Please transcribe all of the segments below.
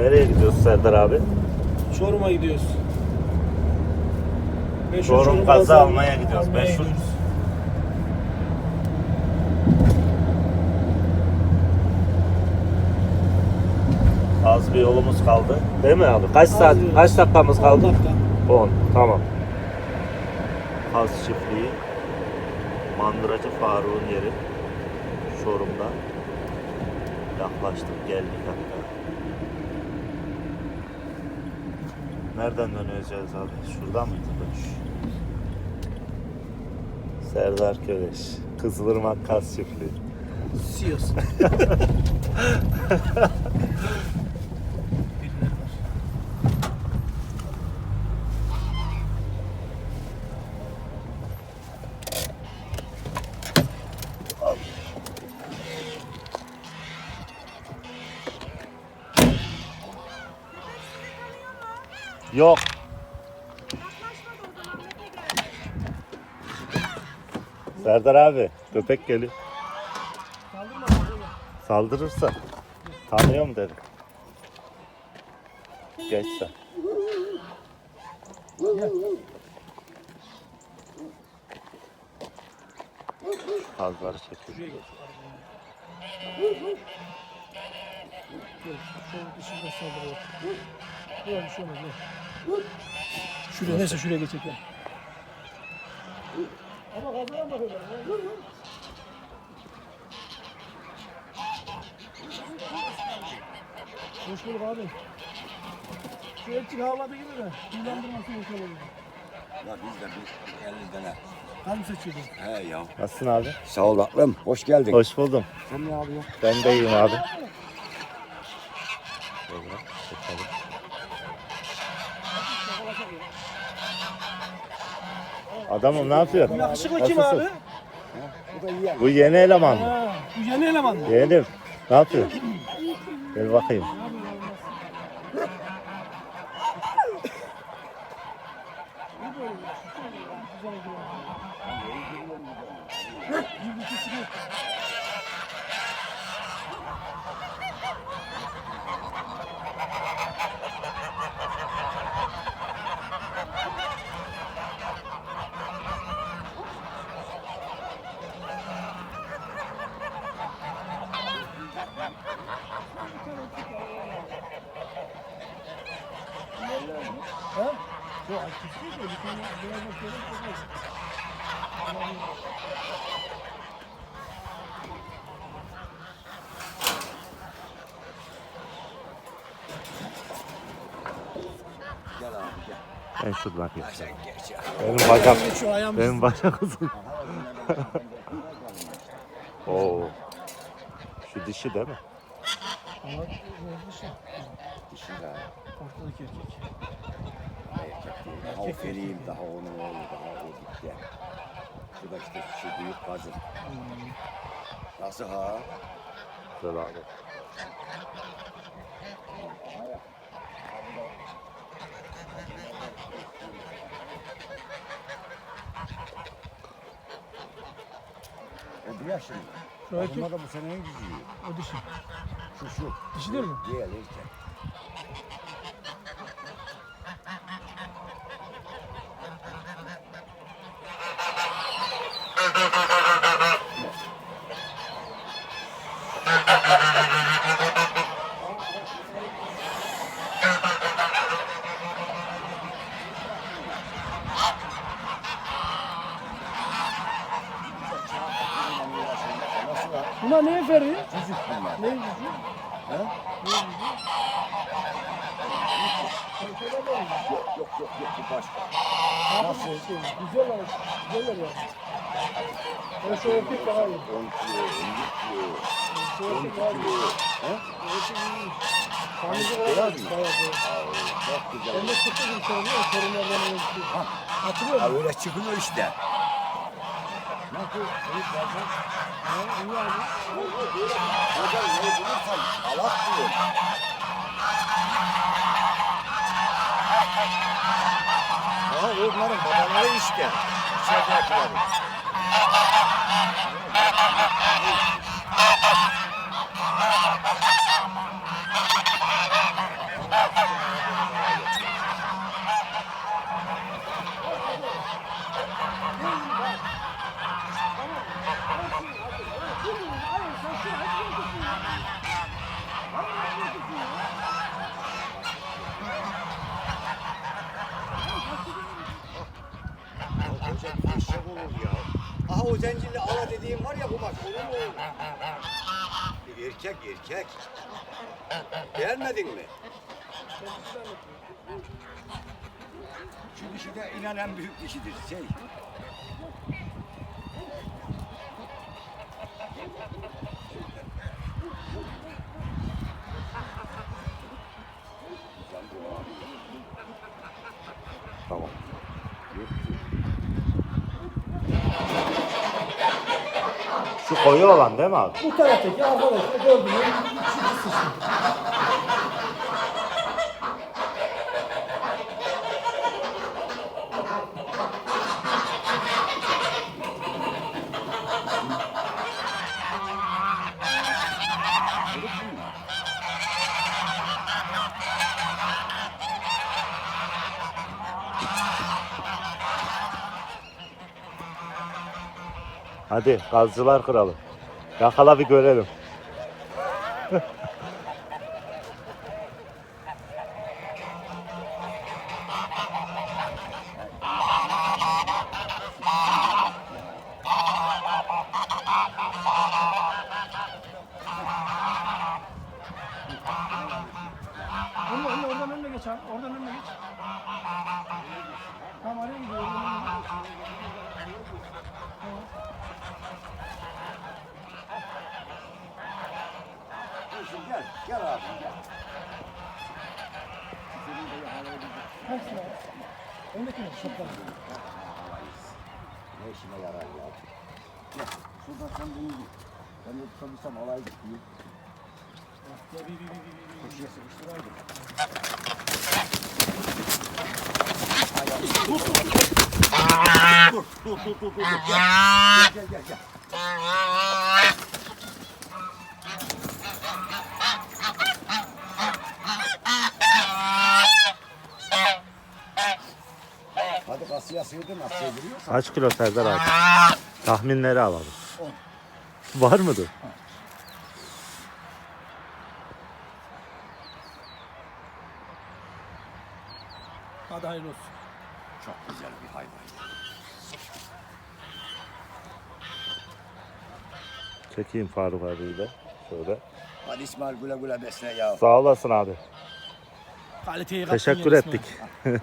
Nereye gidiyorsun Serdar abi? Çorum'a gidiyoruz. Meşhur Çorum Çorum gazı almaya gidiyoruz, almaya meşhur. gidiyoruz. Az bir yolumuz kaldı. Değil mi abi? Kaç Az saat, bir- kaç dakikamız kaldı? dakika. 10. Tamam. Kaz çiftliği. Mandıracı Faruk'un yeri. Çorum'da. Yaklaştık geldik Nereden döneceğiz abi? Şuradan mıydı dönüş? Serdar Köleş. Kızılırmak Kaz Çiftliği. Siyos. Yok. Serdar abi köpek geliyor. Saldırırsa tanıyorum dedi. Geç sen. Kazları çekiyor. Şöyle dışında saldırıyor. Böyle bir şey olmaz. Şuraya neyse şuraya geçecek gel. Ama kazana bakıyorlar. ya. Hoş bulduk abi. Şu etçik havladı gibi de. Kullandırması hoş olur. Ya biz de bir 50 tane. Kan seçiyordum. He ya. Nasılsın abi? Sağ ol aklım. Hoş geldin. Hoş buldum. Sen ne yapıyorsun? Ben de iyiyim abi. Şöyle çekelim. Adamım ne yapıyorsun? Yakışıklı kim Nasılsın? abi? Bu da yiyen. Bu yeni eleman mı? Ha, bu yeni eleman mı? Yeğenim. Ne yapıyorsun? Gel bakayım. Ha? Yok, değil de bir tane beyaz bakıyorum. Gel abi gel. Ben sen geç ya. Benim bacak, Şu ayağım benim bacak uzun. Oo. Şu dişi değil mi? Dişi de Ortadaki erkek. Değil. Daha o feriyim, daha onun oğlu, daha o gitti. Şu da işte şu büyük kazın. Nasıl ha? Güzel abi. O bir yaşında. Şu erkek, Bunlar da bu sene en güzeli. o dişi. Şu şu. Dişi değil mi? Diğer erkek. Nasıl ha? Bunlar neye veriyor? Çocuk bunlar. Ne yüzü? He? Ne yüzü? Yok yok yok yok bu başka. Nasıl? Güzel var. Güzeller ya. Ben şu erkek daha iyi. 10 kilo, 50 kilo. Şu erkek daha iyi. He? Beyaz var. mı? Çok güzel. Ben de çıktı bir sorun yok. Sorunlardan ölçtü. Ha. Hatırlıyor Ha musun? öyle çıkıyor işte. Nasıl? Seyit versen. Ha, iyi abi. Hocam ne bulursan alak diyor. Ha onların babaları işte. İçeridekilerin. zencirli ala dediğim var ya bu bak. Oğlu. Bir erkek erkek. Beğenmedin mi? Şu dişi de inan en büyük dişidir. Şey. Koyu olan değil mi abi? Bu taraftaki arkadaşlar gördüğünüz şu kısım. Hadi gazcılar kralı. Yakala bir görelim. Gel. Abi gel. Hangisini abi? Öndekini şapkalı. Ne işime yarar ya? Gel. Şuradan sen bunu git. Ben de tutabilsem alaydık diye. Gel, bir, bir, bir, bir, bir. Köşeye sıkıştıraydık. Dur, dur, dur, dur, dur, dur. Gel, gel, gel, gel. Kaç kilo Serdar abi? Tahminleri alalım. Var mıdır? Hadi hayırlı olsun. Çok güzel bir hayvan. Çekeyim Faruk abiyi de. Şöyle. Hadi İsmail güle güle besle ya. Sağ olasın abi. Kaliteyi kattın Teşekkür ettik.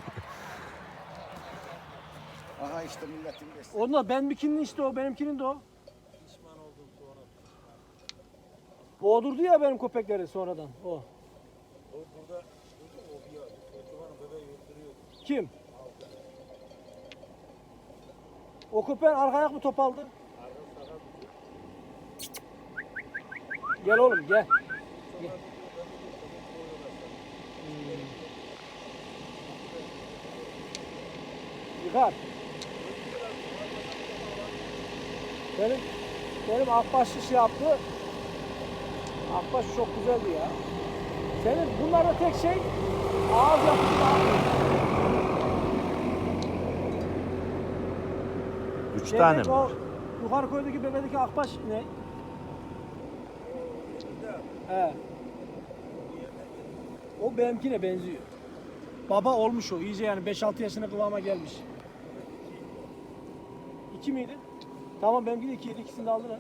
işte milletin besle. Onda benimkinin işte o, benimkinin de o. Boğdurdu ya benim köpekleri sonradan o. Kim? O köpeğin arka ayak mı topaldı? Gel oğlum gel. Gel. Hmm. Yıkar. Benim benim Akbaş iş yaptı. Akbaş çok güzeldi ya. Senin bunlarda tek şey ağız yapısı. Üç tane mi? Şeydeki o yukarı koydaki bebedeki Akbaş ne? He. O benimkine benziyor. Baba olmuş o iyice yani 5-6 yaşına kıvama gelmiş. İki miydi? Tamam benimki de ikiydi ikisini de aldılar.